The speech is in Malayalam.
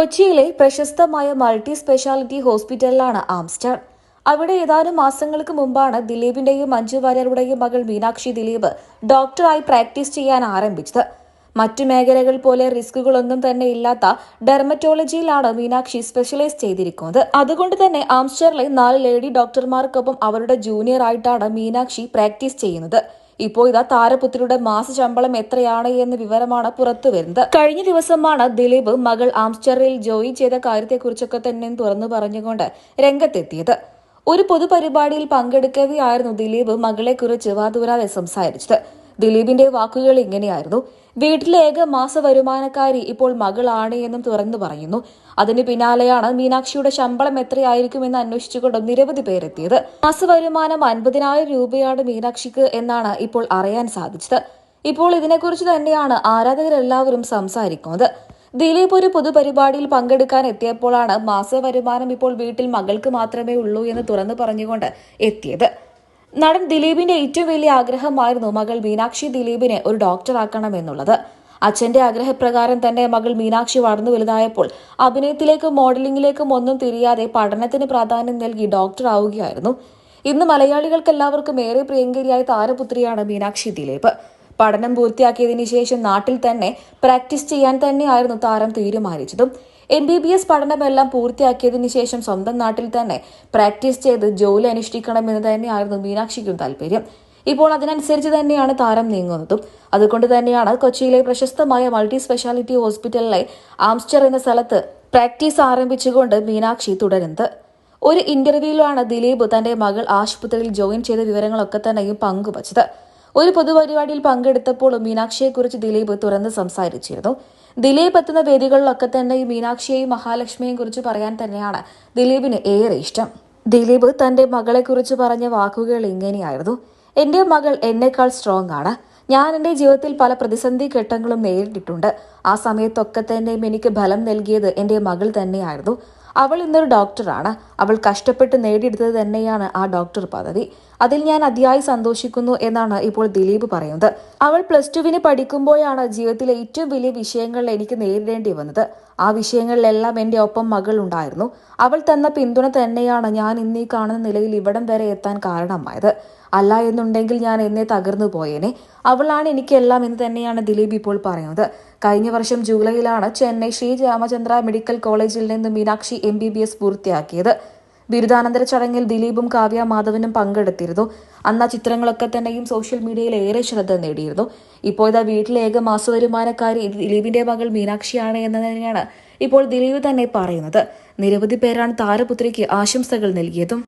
കൊച്ചിയിലെ പ്രശസ്തമായ മൾട്ടി സ്പെഷ്യാലിറ്റി ഹോസ്പിറ്റലിലാണ് ആംസ്റ്റർ. അവിടെ ഏതാനും മാസങ്ങൾക്ക് മുമ്പാണ് ദിലീപിന്റെയും മഞ്ജു വാര്യരുടെയും മകൾ മീനാക്ഷി ദിലീപ് ഡോക്ടറായി പ്രാക്ടീസ് ചെയ്യാൻ ആരംഭിച്ചത്. മറ്റു മേഖലകൾ പോലെ റിസ്കുകളൊന്നും തന്നെ ഇല്ലാത്ത ഡെർമറ്റോളജിയിലാണ് മീനാക്ഷി സ്പെഷ്യലൈസ് ചെയ്തിരിക്കുന്നത്. അതുകൊണ്ട് തന്നെ ആംസ്റ്ററിലെ നാല് ലേഡി ഡോക്ടർമാർക്കൊപ്പം അവരുടെ ജൂനിയർ ആയിട്ടാണ് മീനാക്ഷി പ്രാക്ടീസ് ചെയ്യുന്നത്. ഇപ്പോൾ ഇതാ താരപുത്രിയുടെ മാസ ശമ്പളം എത്രയാണ് എന്ന വിവരമാണ് പുറത്തു വരുന്നത്. കഴിഞ്ഞ ദിവസമാണ് ദിലീപ് മകൾ ആംസ്റ്ററിൽ ജോയിൻ ചെയ്ത കാര്യത്തെക്കുറിച്ചൊക്കെ തന്നെ തുറന്നു പറഞ്ഞുകൊണ്ട് രംഗത്തെത്തിയത്. ഒരു പൊതുപരിപാടിയിൽ പങ്കെടുക്കവെയായിരുന്നു ദിലീപ് മകളെക്കുറിച്ച് വാതൂരാതെ സംസാരിച്ചത്. ദിലീപിന്റെ വാക്കുകൾ ഇങ്ങനെയായിരുന്നു. വീട്ടിലെ ഏക മാസ വരുമാനക്കാരി ഇപ്പോൾ മകളാണ് എന്നും തുറന്നു പറയുന്നു. അതിന് പിന്നാലെയാണ് മീനാക്ഷിയുടെ ശമ്പളം എത്രയായിരിക്കും എന്ന് അന്വേഷിച്ചുകൊണ്ട് നിരവധി പേരെത്തിയത്. മാസ വരുമാനം അൻപതിനായിരം രൂപയാണ് മീനാക്ഷിക്ക് എന്നാണ് ഇപ്പോൾ അറിയാൻ സാധിച്ചത്. ഇപ്പോൾ ഇതിനെക്കുറിച്ച് തന്നെയാണ് ആരാധകരെല്ലാവരും സംസാരിക്കുന്നത്. ദിലീപ് ഒരു പൊതുപരിപാടിയിൽ പങ്കെടുക്കാൻ എത്തിയപ്പോഴാണ് മാസ വരുമാനം ഇപ്പോൾ വീട്ടിൽ മകൾക്ക് മാത്രമേ ഉള്ളൂ എന്ന് തുറന്നു പറഞ്ഞുകൊണ്ട് എത്തിയത്. നടൻ ദിലീപിന്റെ ഏറ്റവും വലിയ ആഗ്രഹമായിരുന്നു മകൾ മീനാക്ഷി ദിലീപിനെ ഒരു ഡോക്ടറാക്കണം എന്നുള്ളത് അച്ഛന്റെ ആഗ്രഹപ്രകാരം തന്നെ മകൾ മീനാക്ഷി വളർന്നു വലുതായപ്പോൾ അഭിനയത്തിലേക്കും മോഡലിംഗിലേക്കും ഒന്നും തിരിയാതെ പഠനത്തിന് പ്രാധാന്യം നൽകി ഡോക്ടർ ആവുകയായിരുന്നു. ഇന്ന് മലയാളികൾക്കെല്ലാവർക്കും ഏറെ പ്രിയങ്കരിയായ താരപുത്രിയാണ് മീനാക്ഷി ദിലീപ്. പഠനം പൂർത്തിയാക്കിയതിനു ശേഷം നാട്ടിൽ തന്നെ പ്രാക്ടീസ് ചെയ്യാൻ തന്നെയായിരുന്നു താരം തീരുമാനിച്ചതും. എം ബി ബി എസ് പഠനമെല്ലാം പൂർത്തിയാക്കിയതിനു ശേഷം സ്വന്തം നാട്ടിൽ തന്നെ പ്രാക്ടീസ് ചെയ്ത് ജോലി അനുഷ്ഠിക്കണമെന്ന് തന്നെയായിരുന്നു മീനാക്ഷിക്കും താല്പര്യം. ഇപ്പോൾ അതിനനുസരിച്ച് തന്നെയാണ് താരം നീങ്ങുന്നതും. അതുകൊണ്ട് തന്നെയാണ് കൊച്ചിയിലെ പ്രശസ്തമായ മൾട്ടി സ്പെഷ്യാലിറ്റി ഹോസ്പിറ്റലിലെ ആംസ്റ്റർ എന്ന സ്ഥലത്ത് പ്രാക്ടീസ് ആരംഭിച്ചുകൊണ്ട് മീനാക്ഷി തുടരുന്നത്. ഒരു ഇന്റർവ്യൂവിലാണ് ദിലീപ് തന്റെ മകൾ ആശുപത്രിയിൽ ജോയിൻ ചെയ്ത വിവരങ്ങളൊക്കെ തന്നെയും പങ്കുവച്ചത്. ഒരു പൊതുപരിപാടിയിൽ പങ്കെടുത്തപ്പോൾ മീനാക്ഷിയെക്കുറിച്ച് ദിലീപ് തുറന്ന് സംസാരിച്ചിരുന്നു. ദിലീപ് എത്തുന്ന വേദികളിലൊക്കെ തന്നെ ഈ മീനാക്ഷിയെയും മഹാലക്ഷ്മിയെയും കുറിച്ച് പറയാൻ തന്നെയാണ് ദിലീപിന് ഏറെ ഇഷ്ടം. ദിലീപ് തന്റെ മകളെക്കുറിച്ച് പറഞ്ഞ വാക്കുകൾ ഇങ്ങനെയായിരുന്നു. എന്റെ മകൾ എന്നേക്കാൾ സ്ട്രോങ് ആണ്. ഞാൻ എന്റെ ജീവിതത്തിൽ പല പ്രതിസന്ധി ഘട്ടങ്ങളും നേരിട്ടിട്ടുണ്ട്. ആ സമയത്തൊക്കെ തന്നെയും എനിക്ക് ബലം നൽകിയത് എന്റെ മകൾ തന്നെയായിരുന്നു. അവൾ ഇന്നൊരു ഡോക്ടറാണ് അവൾ കഷ്ടപ്പെട്ട് നേടിയെടുത്തത് തന്നെയാണ് ആ ഡോക്ടർ പദവി. അതിൽ ഞാൻ അതിയായി സന്തോഷിക്കുന്നു എന്നാണ് ഇപ്പോൾ ദിലീപ് പറയുന്നത്. അവൾ പ്ലസ് ടുവിന് പഠിക്കുമ്പോഴാണ് ജീവിതത്തിലെ ഏറ്റവും വലിയ വിഷയങ്ങൾ എനിക്ക് നേരിടേണ്ടി വന്നത്. ആ വിഷയങ്ങളിലെല്ലാം എന്റെ ഒപ്പം മകൾ ഉണ്ടായിരുന്നു. അവൾ തന്ന പിന്തുണ തന്നെയാണ് ഞാൻ ഇന്നീ കാണുന്ന നിലയിൽ ഇവിടം വരെ എത്താൻ കാരണമായത്. അല്ല എന്നുണ്ടെങ്കിൽ ഞാൻ എന്നെ തകർന്നു പോയേനെ. അവളാണ് എനിക്കെല്ലാം എന്ന് തന്നെയാണ് ദിലീപ് ഇപ്പോൾ പറയുന്നത്. കഴിഞ്ഞ വർഷം ജൂലൈയിലാണ് ചെന്നൈ ശ്രീ രാമചന്ദ്ര മെഡിക്കൽ കോളേജിൽ നിന്ന് Meenakshi M B B S പൂർത്തിയാക്കിയത്. ബിരുദാനന്തര ചടങ്ങിൽ ദിലീപും കാവ്യ മാധവനും പങ്കെടുത്തിരുന്നു. അന്ന് ആ ചിത്രങ്ങളൊക്കെ തന്നെയും സോഷ്യൽ മീഡിയയിൽ ഏറെ ശ്രദ്ധ നേടിയിരുന്നു. ഇപ്പോൾ ഇതാ വീട്ടിലെ ഏക മാസവരുമാനക്കാരി ദിലീപിന്റെ മകൾ മീനാക്ഷിയാണ് എന്ന് തന്നെയാണ് ഇപ്പോൾ ദിലീപ് തന്നെ പറയുന്നത്. നിരവധി പേരാണ് താരപുത്രിക്ക് ആശംസകൾ നൽകിയതും